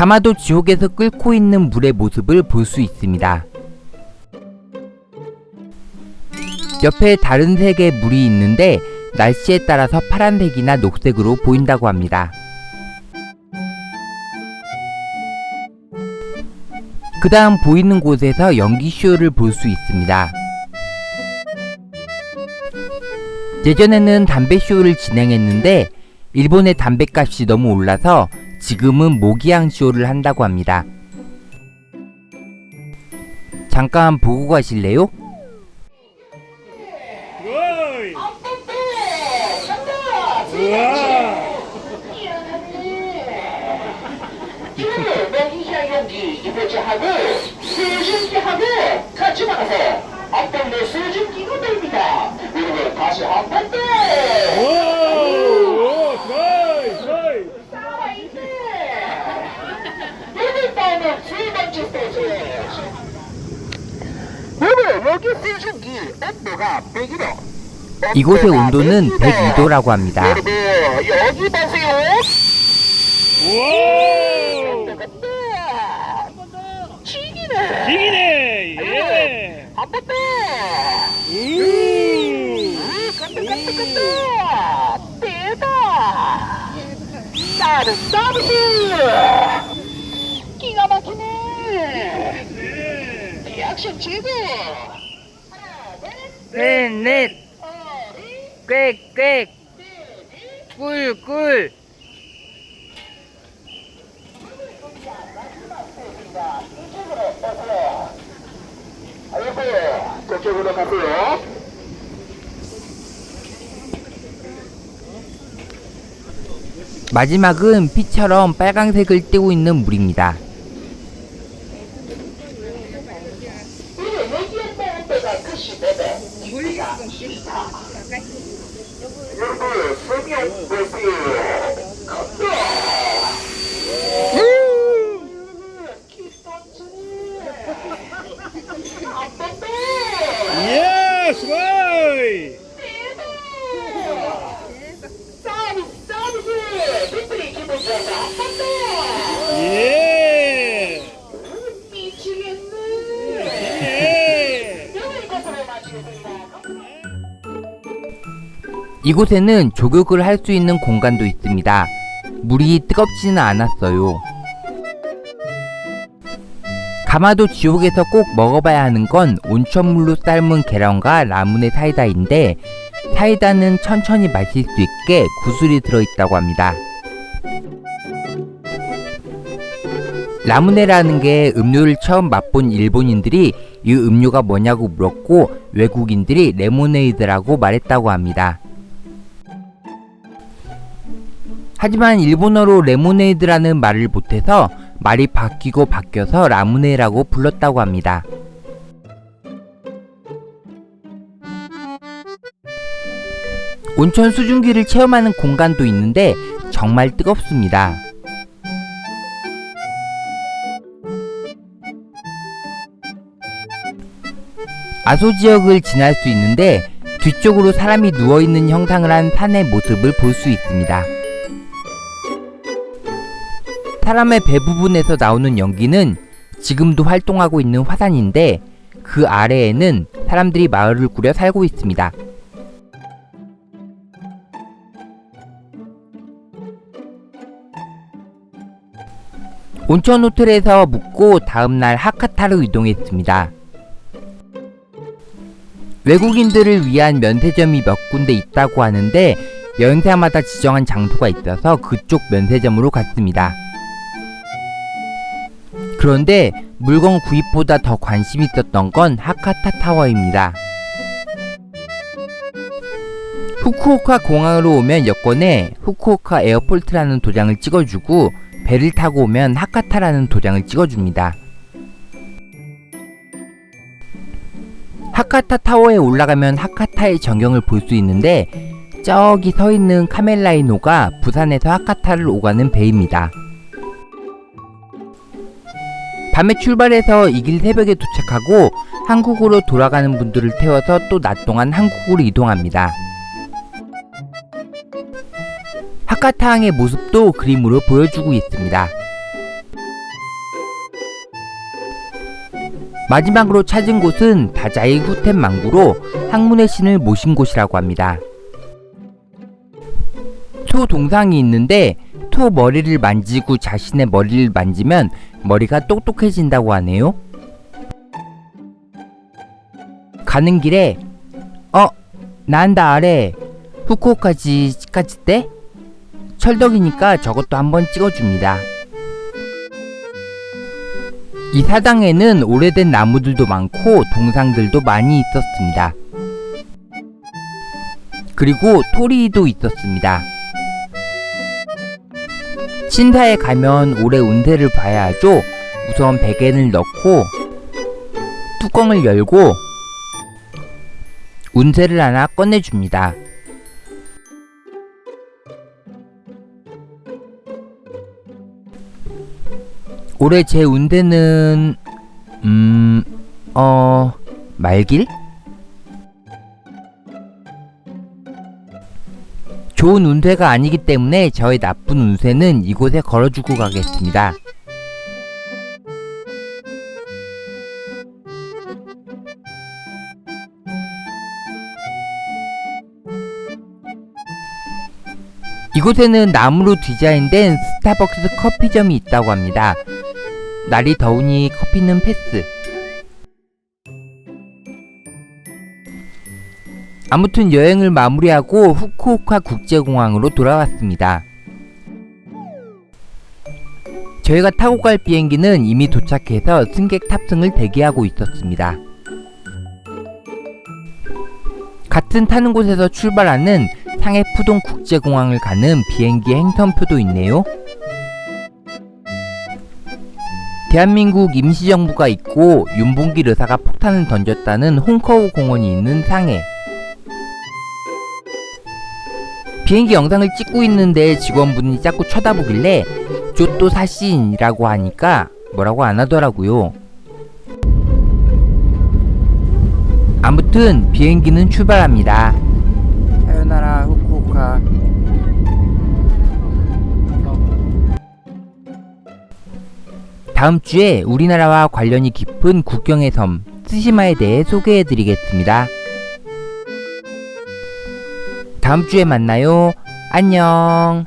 가마도 지옥에서 끓고 있는 물의 모습을 볼 수 있습니다. 옆에 다른 색의 물이 있는데 날씨에 따라서 파란색이나 녹색으로 보인다고 합니다. 그 다음 보이는 곳에서 연기쇼를 볼 수 있습니다. 예전에는 담배쇼를 진행했는데 일본의 담배값이 너무 올라서 지금은 모기향 쇼를 한다고 합니다. 잠깐 보고 가실래요? 어떤 내 수증기가 됩니다. 그리고 다시 한번 더. 오, 오, 트라이, 트라이. 이번 다음은 세 번째 스테이지. 오늘 여기 수증기 온도가 100이로. 이곳의 온도는 102도라고 합니다. 여기 보세요. 튀기네. 예. 대박스. 기가 막히네. 네. 리 액션 최고. 넷, 넷, 꽥, 꽥, 꿀, 꿀. 저쪽으로 가세요. 마지막은 피처럼 빨강색을 띠고 있는 물입니다. 여기에 온도가 끝이 되네. 물가 있다. 여러분 설명 보세요. 간다. 한번 더. 예, 스바이. 서비스 서비스. 빅브리 기분 좋아서 한번 더. 예. 미치겠네. 예. 여기 것으로 마치겠습니다. 이곳에는 조격을 할 수 있는 공간도 있습니다. 물이 뜨겁지는 않았어요. 가마도 지옥에서 꼭 먹어봐야 하는 건 온천물로 삶은 계란과 라문의 사이다인데 사이다는 천천히 마실 수 있게 구슬이 들어있다고 합니다. 라무네라는 게 음료를 처음 맛본 일본인들이 이 음료가 뭐냐고 물었고 외국인들이 레모네이드라고 말했다고 합니다. 하지만 일본어로 레모네이드라는 말을 못해서 말이 바뀌고 바뀌어서 라무네라고 불렀다고 합니다. 온천 수증기를 체험하는 공간도 있는데 정말 뜨겁습니다. 아소 지역을 지날 수 있는데 뒤쪽으로 사람이 누워있는 형상을 한 산의 모습을 볼 수 있습니다. 사람의 배 부분에서 나오는 연기는 지금도 활동하고 있는 화산인데 그 아래에는 사람들이 마을을 꾸려 살고 있습니다. 온천 호텔에서 묵고 다음날 하카타로 이동했습니다. 외국인들을 위한 면세점이 몇 군데 있다고 하는데 여행사마다 지정한 장소가 있어서 그쪽 면세점으로 갔습니다. 그런데 물건 구입보다 더 관심 있었던 건 하카타 타워입니다. 후쿠오카 공항으로 오면 여권에 후쿠오카 에어포트라는 도장을 찍어주고 배를 타고 오면 하카타라는 도장을 찍어줍니다. 하카타 타워에 올라가면 하카타의 전경을 볼 수 있는데 저기 서 있는 카멜라이노가 부산에서 하카타를 오가는 배입니다. 밤에 출발해서 이 길 새벽에 도착하고 한국으로 돌아가는 분들을 태워서 또 낮 동안 한국으로 이동합니다. 하카타항의 모습도 그림으로 보여주고 있습니다. 마지막으로 찾은 곳은 다자이 후텐 망구로 항문의 신을 모신 곳이라고 합니다. 소 동상이 있는데 토 머리를 만지고 자신의 머리를 만지면 머리가 똑똑해진다고 하네요. 가는 길에 어 난다 아래 후쿠오카지 까지 때 철덕이니까 저것도 한번 찍어줍니다. 이 사당에는 오래된 나무들도 많고 동상들도 많이 있었습니다. 그리고 토리도 있었습니다. 신사에 가면 올해 운세를 봐야 하죠. 우선 베개를 넣고 뚜껑을 열고 운세를 하나 꺼내줍니다. 올해 제 운세는 음... 어... 말길? 좋은 운세가 아니기 때문에 저의 나쁜 운세는 이곳에 걸어주고 가겠습니다. 이곳에는 나무로 디자인된 스타벅스 커피점이 있다고 합니다. 날이 더우니 커피는 패스. 아무튼 여행을 마무리하고 후쿠오카 국제공항으로 돌아왔습니다. 저희가 타고 갈 비행기는 이미 도착해서 승객 탑승을 대기하고 있었습니다. 같은 타는 곳에서 출발하는 상해 푸동 국제공항을 가는 비행기 행선표도 있네요. 대한민국 임시정부가 있고 윤봉길 의사가 폭탄을 던졌다는 홍커우 공원이 있는 상해. 비행기 영상을 찍고 있는데 직원분이 자꾸 쳐다보길래 쪼또 사신이라고 하니까 뭐라고 안 하더라고요. 아무튼 비행기는 출발합니다. 다음 주에 우리나라와 관련이 깊은 국경의 섬 스시마에 대해 소개해 드리겠습니다. 다음 주에 만나요. 안녕.